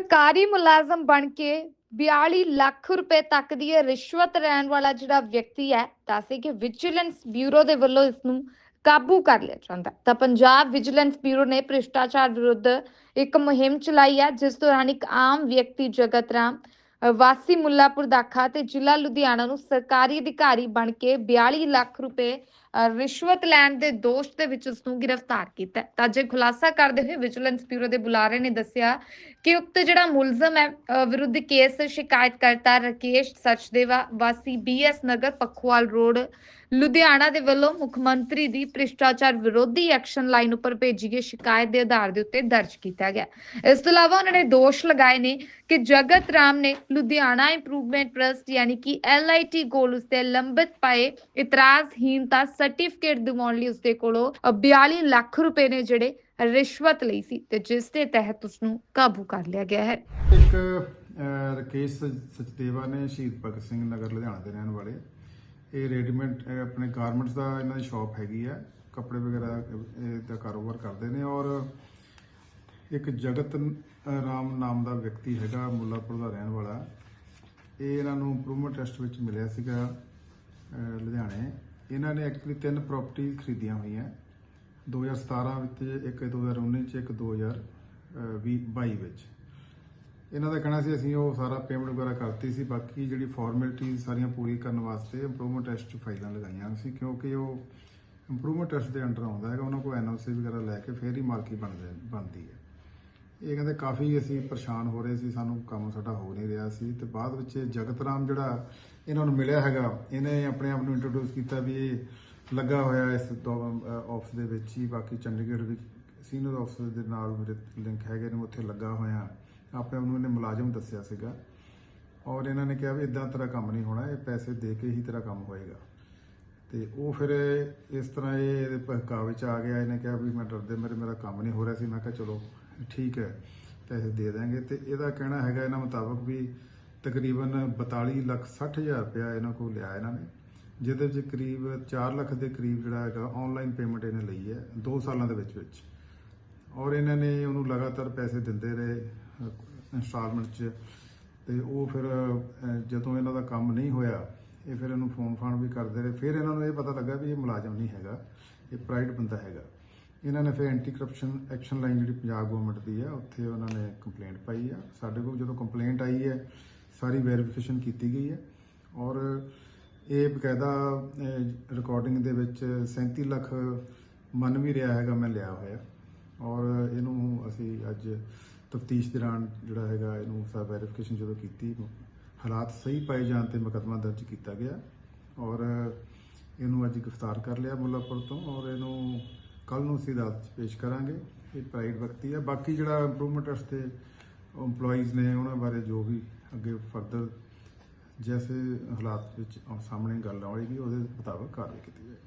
ਸਰਕਾਰੀ ਮੁਲਾਜ਼ਮ ਬਣ ਕੇ 42 ਲੱਖ ਰੁਪਏ ਤੱਕ ਦੀ ਇਹ ਰਿਸ਼ਵਤ ਲੈਣ ਵਾਲਾ ਜਿਹੜਾ ਵਿਅਕਤੀ ਹੈ ਦੱਸੇ ਕਿ ਵਿਜੀਲੈਂਸ ਬਿਊਰੋ ਦੇ ਵੱਲੋਂ ਇਸ ਨੂੰ ਕਾਬੂ ਕਰ ਲਿਆ ਜਾਂਦਾ। ਤਾਂ ਪੰਜਾਬ ਵਿਜੀਲੈਂਸ ਬਿਊਰੋ ਨੇ ਭ੍ਰਿਸ਼ਟਾਚਾਰ ਵਿਰੁੱਧ ਇੱਕ ਮੁਹਿੰਮ ਚਲਾਈ ਹੈ, ਜਿਸ ਦੌਰਾਨ ਇੱਕ ਆਮ ਵਿਅਕਤੀ ਜਗਤ ਰਾਮ ਵਾਸੀ ਮੁੱਲਾਪੁਰ ਦਾਖਾ ਤੇ ਜ਼ਿਲ੍ਹਾ ਲੁਧਿਆਣਾ ਨੂੰ ਸਰਕਾਰੀ ਅਧਿਕਾਰੀ ਬਣ ਕੇ 42 ਲੱਖ ਰੁਪਏ ਰਿਸ਼ਵਤ ਲੈਣ ਦੇ ਦੋਸ਼ ਦੇ ਵਿੱਚ ਉਸ ਨੂੰ ਗ੍ਰਿਫਤਾਰ ਕੀਤਾ ਤਾਂ ਜੇ ਖੁਲਾਸਾ ਕਰਦੇ ਹੋਏ ਵਿਜੀਲੈਂਸ ਬਿਊਰੋ ਦੇ ਬੁਲਾਰੇ ਨੇ ਦੱਸਿਆ ਕਿ ਉਕਤ ਜਿਹੜਾ ਮੁਲਜ਼ਮ ਹੈ ਵਿਰੁੱਧ ਕੇਸ ਸ਼ਿਕਾਇਤਕਰਤਾ ਰਕੇਸ਼ ਸਚਦੇਵਾ ਵਾਸੀ ਬੀਐਸ ਨਗਰ ਪਖਵਾਲ ਰੋਡ ਲੁਧਿਆਣਾ ਦੇ ਵੱਲੋਂ ਮੁੱਖ ਮੰਤਰੀ ਦੀ ਭ੍ਰਿਸ਼ਟਾਚਾਰ ਵਿਰੋਧੀ ਐਕਸ਼ਨ ਲਾਈਨ ਉੱਪਰ ਭੇਜੀ ਗਈ ਸ਼ਿਕਾਇਤ ਦੇ ਆਧਾਰ ਦੇ ਉੱਤੇ ਦਰਜ ਕੀਤਾ ਗਿਆ ਇਸ ਤੋਂ ਇਲਾਵਾ ਉਹਨਾਂ ਨੇ ਦੋਸ਼ ਲਗਾਏ ਨੇ ਕਿ ਜਗਤ ਰਾਮ ਨੇ ਲੁਧਿਆਣਾ ਇੰਪਰੂਵਮੈਂਟ ਟਰਸਟ ਯਾਨੀ ਕਿ ਐਲਆਈਟੀ ਕੋਲ ਉਸਤੇ ਲੰਬਿਤ ਪਏ ਇਤਰਾਜ਼ਹੀਨਤਾ ਸਰਟੀਫਿਕੇਟ ਦਿਵਾਉਣ ਲਈ ਉਸਦੇ ਕੋਲੋਂ ਅ, 42 ਲੱਖ ਰੁਪਏ ਨੇ ਜਿਹੜੇ ਰਿਸ਼ਵਤ ਲਈ ਸੀ ਤੇ ਜਿਸ ਦੇ ਤਹਿਤ ਉਸ ਨੂੰ ਕਾਬੂ ਕਰ ਲਿਆ ਗਿਆ ਹੈ। ਇੱਕ ਅਹ, ਰਕੇਸ਼ ਸਚ- ਸਚਦੇਵਾ ਨੇ ਸ਼ਹੀਦ ਭਗਤ ਸਿੰਘ ਨਗਰ ਲੁਧਿਆਣਾ ਦੇ ਰਹਿਣ ਵਾਲੇ। ਇਹ ਰੈਡੀਮੇਡ ਅਹ, ਆਪਣੇ ਗਾਰਮੈਂਟਸ ਦਾ ਇਹਨਾਂ ਦੀ ਸ਼ਾਪ ਹੈਗੀ ਆ। ਕੱਪੜੇ ਵਗੈਰਾ ਇਹ ਦਾ ਕਾਰੋਬਾਰ ਕਰਦੇ ਨੇ ਔਰ ਇੱਕ ਜਗਤ ਅਹ, ਰਾਮ ਨਾਮ ਦਾ ਵਿਅਕਤੀ ਹੈਗਾ ਮੁੱਲਾਪੁਰ ਦਾ ਰਹਿਣ ਵਾਲਾ। ਇਹ ਇਹਨਾਂ ਨੂੰ ਇੰਪਰੂਵਮੈਂਟ ਟੈਸਟ ਵਿੱਚ ਮਿਲਿਆ ਸੀਗਾ ਅਹ, ਲੁਧਿਆਣੇ। ਇਹਨਾਂ ਨੇ ਐਕਚੁਅਲੀ ਤਿੰਨ ਪ੍ਰਾਪਰਟੀ ਖਰੀਦੀਆਂ ਹੋਈਆਂ। 2017 ਵਿੱਚ ਇੱਕ 2019 ਚ, ਇੱਕ 2022 ਵਿੱਚ। ਇਹਨਾਂ ਦਾ ਕਹਿਣਾ ਸੀ, ਅਸੀਂ ਉਹ ਸਾਰਾ ਪੇਮੈਂਟ ਵਗੈਰਾ ਕਰਤੀ ਸੀ, ਬਾਕੀ ਜਿਹੜੀ ਫਾਰਮੈਲਿਟੀ ਸਾਰੀਆਂ ਪੂਰੀ ਕਰਨ ਵਾਸਤੇ ਇੰਪਰੂਵਮੈਂਟ ਟੈਸਟ 'ਚ ਫਾਈਲਾਂ ਲਗਾਈਆਂ ਸੀ, ਕਿਉਂਕਿ ਉਹ ਇੰਪਰੂਵਮੈਂਟ ਟੈਸਟ ਦੇ ਅੰਡਰ ਆਉਂਦਾ ਹੈਗਾ, ਉਹਨਾਂ ਕੋਲ ਐਨਓਸੀ ਵਗੈਰਾ ਲੈ ਕੇ ਫੇਰ ਹੀ ਮਾਲਕੀ ਬਣਦੇ ਬਣਦੀ ਹੈ। ਇਹ ਕਹਿੰਦੇ ਕਾਫੀ ਅਸੀਂ ਪਰੇਸ਼ਾਨ ਹੋ ਰਹੇ ਸੀ, ਸਾਨੂੰ ਕੰਮ ਸਾਡਾ ਹੋ ਨਹੀਂ ਰਿਹਾ ਸੀ, ਤੇ ਬਾਅਦ ਵਿੱਚ ਜਗਤ ਰਾਮ ਜਿਹੜਾ ਇਹਨਾਂ ਨੂੰ ਮਿਲਿਆ ਹੈਗਾ, ਇਹਨੇ ਆਪਣੇ ਆਪ ਨੂੰ ਇੰਟਰੋਡਿਊਸ ਕੀਤਾ ਵੀ ਇਹ ਲੱਗਾ ਹੋਇਆ ਇਸ ਆਫਿਸ ਦੇ ਵਿੱਚ ਹੀ, ਬਾਕੀ ਚੰਡੀਗੜ੍ਹ ਵੀ ਸੀਨੀਅਰ ਆਫਿਸਰ ਦੇ ਨਾਲ ਮੇਰੇ ਲਿੰਕ ਹੈਗੇ ਨੇ, ਉੱਥੇ ਲੱਗਾ ਹੋਇਆ। ਆਪਣੇ ਉਹਨੂੰ ਨੂੰ ਇਹਨੇ ਮੁਲਾਜ਼ਮ ਦੱਸਿਆ ਸੀਗਾ। ਔਰ ਇਹਨਾਂ ਨੇ ਕਿਹਾ ਵੀ ਇਦਾਂ ਤੇਰਾ ਕੰਮ ਨਹੀਂ ਹੋਣਾ, ਇਹ ਪੈਸੇ ਦੇ ਕੇ ਹੀ ਤੇਰਾ ਕੰਮ ਹੋਏਗਾ। ਤੇ ਉਹ ਫਿਰ ਇਸ ਤਰ੍ਹਾਂ ਇਹ ਇਹਦੇ ਭੜਕਾਵੇ ਚ ਆ ਗਿਆ। ਇਹਨੇ ਕਿਹਾ ਵੀ ਮੈਂ ਡਰਦੇ ਮੇਰੇ, ਮੇਰਾ ਕੰਮ ਨਹੀਂ ਹੋ ਰਿਹਾ ਸੀ। ਮੈਂ ਕਿਹਾ ਚਲੋ, ਠੀਕ ਹੈ, ਪੈਸੇ ਦੇ ਦਾਂਗੇ ਤੇ ਇਹਦਾ ਕਹਿਣਾ ਹੈਗਾ ਇਹਨਾਂ ਮੁਤਾਬਕ ਵੀ ਤਕਰੀਬਨ 42 ਲੱਖ 60 ਹਜ਼ਾਰ ਰੁਪਇਆ ਇਹਨਾਂ ਕੋਲ ਲਿਆ ਇਹਨਾਂ ਨੇ। ਜਿਹਦੇ ਵਿੱਚ ਕਰੀਬ 4 ਲੱਖ ਦੇ ਕਰੀਬ ਜਿਹੜਾ ਹੈਗਾ ਆਨਲਾਈਨ ਪੇਮੈਂਟ ਇਹਨੇ ਲਈ ਹੈ 2 ਸਾਲਾਂ ਦੇ ਵਿੱਚ ਵਿੱਚ। ਔਰ ਇਹਨਾਂ ਨੇ ਉਹਨੂੰ ਲਗਾਤਾਰ ਪੈਸੇ ਦਿੰਦੇ ਰਹੇ ਇੰਸਟਾਲਮੈਂਟ 'ਚ। ਤੇ ਉਹ ਫਿਰ ਜਦੋਂ ਇਹਨਾਂ ਦਾ ਕੰਮ ਨਹੀਂ ਹੋਇਆ, ਇਹ ਫਿਰ ਇਹਨੂੰ ਫੋਨ ਫਾਨ ਵੀ ਕਰਦੇ ਰਹੇ। ਫਿਰ ਇਹਨਾਂ ਨੂੰ ਇਹ ਪਤਾ ਲੱਗਾ ਵੀ ਇਹ ਮੁਲਾਜ਼ਮ ਨਹੀਂ ਹੈਗਾ, ਇਹ ਪ੍ਰਾਈਵੇਟ ਬੰਦਾ ਹੈਗਾ। ਇਹਨਾਂ ਨੇ ਫਿਰ ਐਂਟੀ ਕਰਪਸ਼ਨ ਐਕਸ਼ਨ ਲਾਈਨ ਜਿਹੜੀ ਪੰਜਾਬ ਗਵਰਨਮੈਂਟ ਦੀ ਹੈ, ਉੱਥੇ ਉਹਨਾਂ ਨੇ ਕੰਪਲੇਂਟ ਪਾਈ ਆ। ਸਾਡੇ ਕੋਲ ਜਦੋਂ ਕੰਪਲੇਂਟ ਆਈ ਹੈ, ਸਾਰੀ ਵੈਰੀਫਿਕੇਸ਼ਨ ਕੀਤੀ ਗਈ ਹੈ। ਔਰ ਇਹ ਬਕਾਇਦਾ ਰਿਕਾਰਡਿੰਗ ਦੇ ਵਿੱਚ 37 ਲੱਖ ਮੰਨ ਵੀ ਰਿਹਾ ਹੈਗਾ ਮੈਂ ਲਿਆ ਹੋਇਆ। ਔਰ ਇਹਨੂੰ ਅਸੀਂ ਅੱਜ ਤਫਤੀਸ਼ ਦੌਰਾਨ ਜਿਹੜਾ ਹੈਗਾ ਇਹਨੂੰ ਸਾ ਵੈਰੀਫਿਕੇਸ਼ਨ ਜਦੋਂ ਕੀਤੀ, ਹਾਲਾਤ ਸਹੀ ਪਾਏ ਜਾਣ ਤੇ ਮੁਕੱਦਮਾ ਦਰਜ ਕੀਤਾ ਗਿਆ। ਔਰ ਇਹਨੂੰ ਅੱਜ ਗ੍ਰਿਫਤਾਰ ਕਰ ਲਿਆ ਮੁੱਲਾਪੁਰ ਤੋਂ ਔਰ ਇਹਨੂੰ ਕੱਲ ਨੂੰ ਅਸੀਂ ਅਦਾਲਤ 'ਚ ਪੇਸ਼ ਕਰਾਂਗੇ। ਇਹ ਪ੍ਰਾਈਵੇਟ ਵਿਅਕਤੀ ਹੈ ਬਾਕੀ ਜਿਹੜਾ ਇੰਪਰੂਵਮੈਂਟ ਵਾਸਤੇ EMPLOYEES ਨੇ ਉਹਨਾਂ ਬਾਰੇ ਜੋ ਵੀ ਅੱਗੇ ਫਰਦਰ ਜੈਸੇ ਹਾਲਾਤ ਵਿੱਚ ਸਾਹਮਣੇ ਗੱਲ ਆਏਗੀ ਉਹਦੇ ਮੁਤਾਬਕ ਕਾਰਵਾਈ ਕੀਤੀ ਜਾਏਗੀ।